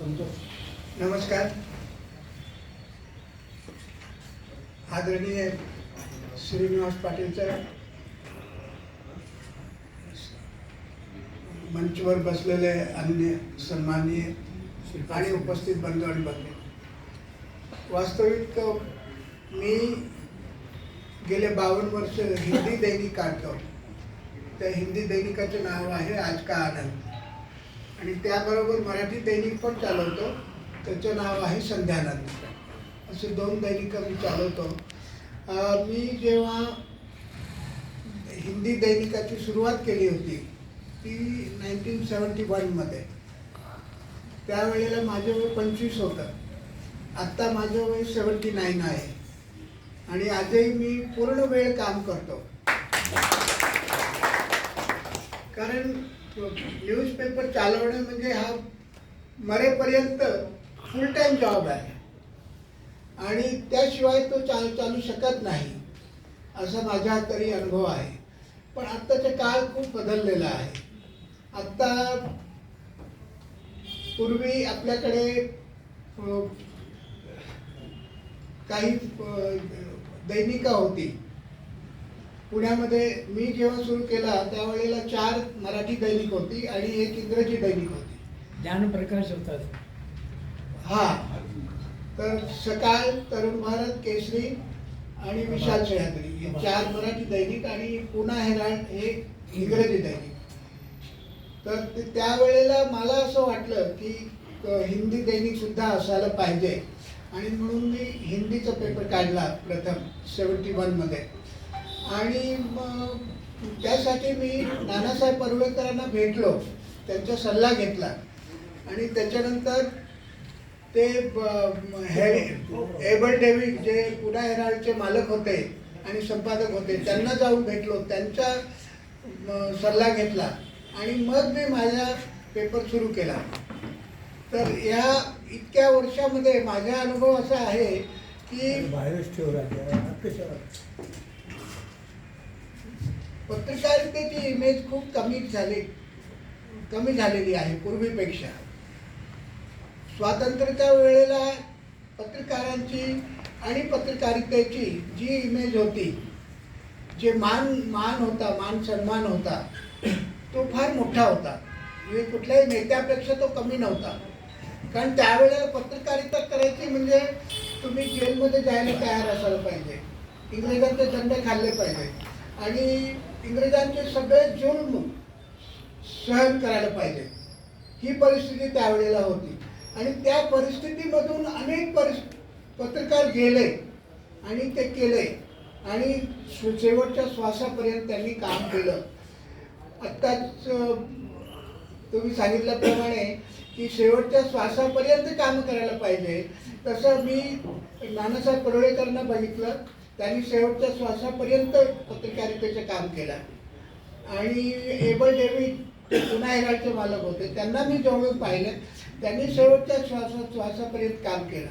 नमस्कार. आदरणीय श्रीनिवास पाटीलचं मंचवर बसलेले अन्य सन्माननीय आणि उपस्थित बंधू आणि भगिनी वास्तविक मी गेले बावन्न वर्ष हिंदी दैनिक काढतो. त्या हिंदी दैनिकाचं नाव आहे आज का आनंद. आणि त्याबरोबर मराठी दैनिक पण चालवतो. त्याचं नाव आहे संध्यानंद. असे दोन दैनिकं मी चालवतो. मी जेव्हा हिंदी दैनिकाची सुरुवात केली होती ती नाईन्टीन सेवन्टी वनमध्ये त्यावेळेला माझं वय पंचवीस होतं. आत्ता माझं वय सेवन्टी नाईन आहे. आणि आजही मी पूर्ण वेळ काम करतो. कारण न्यूजपेपर चालवणं म्हणजे हा मरेपर्यंत फुल टाईम जॉब आहे. आणि त्याशिवाय तो चाल चालू शकत नाही असा माझा तरी अनुभव आहे. पण आत्ताचा काळ खूप बदललेला आहे. आत्ता पूर्वी आपल्याकडे काही दैनिका होती. पुण्यामध्ये मी जेव्हा सुरू केला त्यावेळेला चार मराठी दैनिक होती आणि एक इंग्रजी दैनिक होती. ज्ञानप्रकाश होतात हा. तर सकाळ तरुण भारत केसरी आणि विशाल सह्याद्री हे चार मराठी दैनिक आणि पुणा हेराल्ड हे इंग्रजी दैनिक. तर ते त्यावेळेला मला असं वाटलं की अ, हिंदी दैनिक सुद्धा असायला पाहिजे. आणि म्हणून मी हिंदीचा पेपर काढला प्रथम सेवन्टी वनमध्ये आणि मग त्यासाठी मी नानासाहेब परुळेकरांना भेटलो. त्यांचा सल्ला घेतला. आणि त्याच्यानंतर ते हे एबल डेव्हिड जे पुणा हेराल्डचे मालक होते आणि संपादक होते त्यांना जाऊन भेटलो. त्यांचा सल्ला घेतला. आणि मग मी माझा पेपर सुरू केला. तर या इतक्या वर्षामध्ये माझा अनुभव असा आहे की पत्रकारितेची इमेज खूप कमी झाली कमी झालेली आहे पूर्वीपेक्षा. स्वातंत्र्याच्या वेळेला पत्रकारांची आणि पत्रकारितेची जी इमेज होती जे मान मान होता मान सन्मान होता तो फार मोठा होता. म्हणजे कुठल्याही नेत्यापेक्षा तो कमी नव्हता. कारण त्यावेळेला पत्रकारिता करायची म्हणजे तुम्ही जेलमध्ये जायला तयार असायला पाहिजे. इंग्रजांचे दंड खाल्ले पाहिजे. आणि इंग्रजांचे सगळे जुल्म सहन करायला पाहिजे. ही परिस्थिती त्यावेळेला होती. आणि त्या परिस्थितीमधून अनेक परिस पत्रकार गेले आणि ते केले. आणि शेवटच्या श्वासापर्यंत त्यांनी काम केलं. आत्ताच तुम्ही सांगितल्याप्रमाणे की शेवटच्या श्वासापर्यंत काम करायला पाहिजे. तसं मी नानासाहेब परोळेकरांना बघितलं. त्यांनी शेवटच्या श्वासापर्यंत पत्रकारितेचं काम केलं. आणि एबल डेव्हिड पुन्हा हेराचे मालक होते त्यांना मी जवळून पाहिलं. त्यांनी शेवटच्या श्वासा श्वासापर्यंत काम केलं.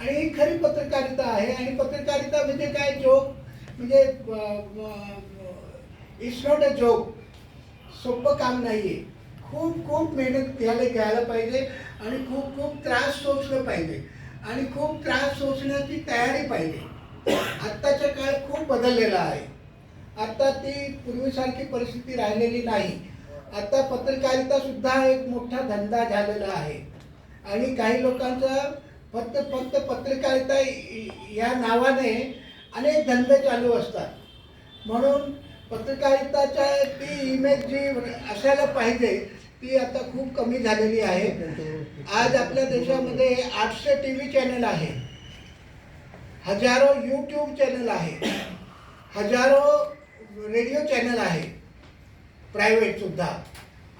आणि ही खरी पत्रकारिता आहे. आणि पत्रकारिता म्हणजे काय जोक? म्हणजे इट्स नॉट अ जोक सोपं काम नाही आहे खूप खूप मेहनत घ्यायला घ्यायला पाहिजे. आणि खूप खूप त्रास सोचलं पाहिजे. आणि खूप त्रास सोचण्याची तयारी पाहिजे. आत्ताच्या काळ खूप बदललेला आहे. आता ती पूर्वीसारखी परिस्थिती राहिलेली नाही. आता पत्रकारिता सुद्धा एक मोठा धंदा झालेला आहे. आणि काही लोकांचा फक्त फक्त पत्रकारिता या नावाने अनेक धंदे चालू असतात. म्हणून पत्रकारिताच्या ती इमेज जी असायला पाहिजे ती आता खूप कमी झालेली आहे. आज आपल्या देशामध्ये आठशे टी व्ही चॅनल आहे. हजारो यूट्यूब चॅनल आहे. हजारो रेडिओ चॅनल आहे. प्रायव्हेटसुद्धा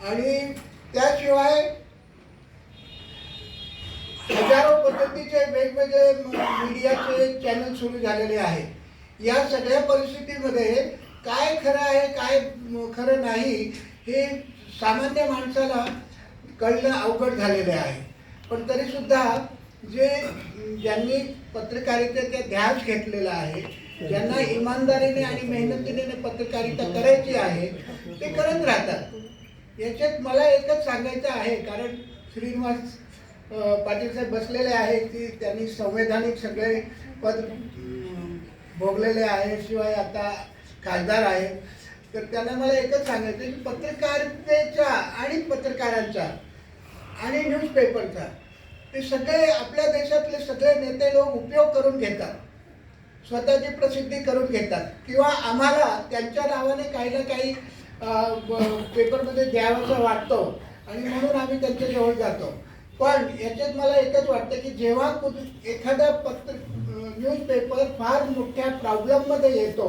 आणि त्याशिवाय हजारो पद्धतीचे वेगवेगळे मीडियाचे चॅनल सुरू झालेले आहे. या सगळ्या परिस्थितीमध्ये काय खरं आहे काय खरं नाही हे सामान्य माणसाला कळणं अवघड झालेले आहे. पण तरीसुद्धा जे ज्यांनी पत्रकारितेचा ध्यास घेतलेला आहे ज्यांना इमानदारीने आणि मेहनतीने पत्रकारिता करायची आहे ते करत राहतात. याच्यात मला एकच सांगायचं आहे कारण श्रीनिवास पाटील साहेब बसलेले आहेत की त्यांनी संवैधानिक सगळे पद भोगलेले आहे शिवाय आता खासदार आहेत तर त्यांना मला एकच सांगायचं की पत्रकारितेचा आणि पत्रकारांचा आणि न्यूजपेपरचा ते सगळे आपल्या देशातले सगळे नेते लोक उपयोग करून घेतात. स्वतःची प्रसिद्धी करून घेतात. किंवा आम्हाला त्यांच्या नावाने काही ना काही पेपरमध्ये द्यावंसं वाटतो. आणि म्हणून आम्ही त्यांच्याजवळ जातो. पण याच्यात मला एकच वाटतं की जेव्हा कुठ एखादा पत्र न्यूजपेपर फार मोठ्या प्रॉब्लेममध्ये येतो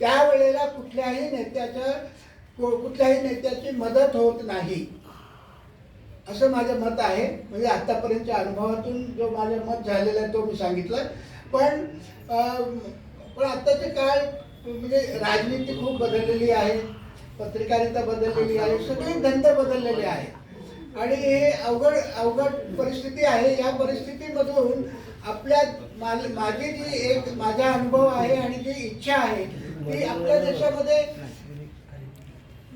त्यावेळेला कुठल्याही नेत्याच्या कुठल्याही नेत्याची मदत होत नाही. असं माझं मत आहे. म्हणजे आत्तापर्यंतच्या अनुभवातून जो माझं मत झालेलं आहे तो मी सांगितलं पण पण आत्ताचे काळ म्हणजे राजनीती खूप बदललेली आहे. पत्रकारिता बदललेली आहे. सगळे धंदे बदललेले आहेत. आणि हे अवघड अवघड परिस्थिती आहे. या परिस्थितीमधून आपल्या मा- माझी जी एक माझा अनुभव आहे आणि जी इच्छा आहे ती आपल्या देशामध्ये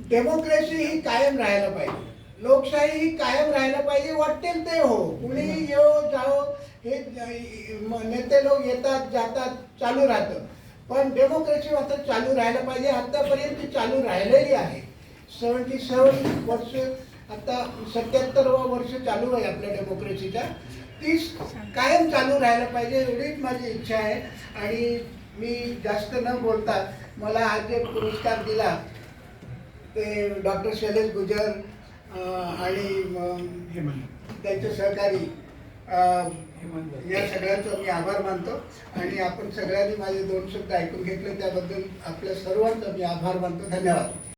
डेमोक्रेसी ही कायम राहायला पाहिजे. लोकशाही ही कायम राहायला पाहिजे वाटेल ते हो. कुणी येऊ जाओ हे नेते लोक येतात जातात चालू राहतं. पण डेमोक्रेसी मात्र चालू राहायला पाहिजे आतापर्यंत चालू राहिलेली आहे. सेवन्टी सेवन वर्ष आता सत्याहत्तरवा वर्ष चालू आहे आपल्या डेमोक्रेसीच्या ती कायम चालू राहायला पाहिजे एवढीच माझी इच्छा आहे. आणि मी जास्त न बोलता मला हा जे पुरस्कार दिला ते डॉक्टर शैलेश गुजर आणि म, त्यांचे सहकारी या सगळ्यांचा मी आभार मानतो. आणि आपण सगळ्यांनी माझे दोन शब्द ऐकून घेतले त्याबद्दल आपल्या सर्वांचा मी आभार मानतो. धन्यवाद.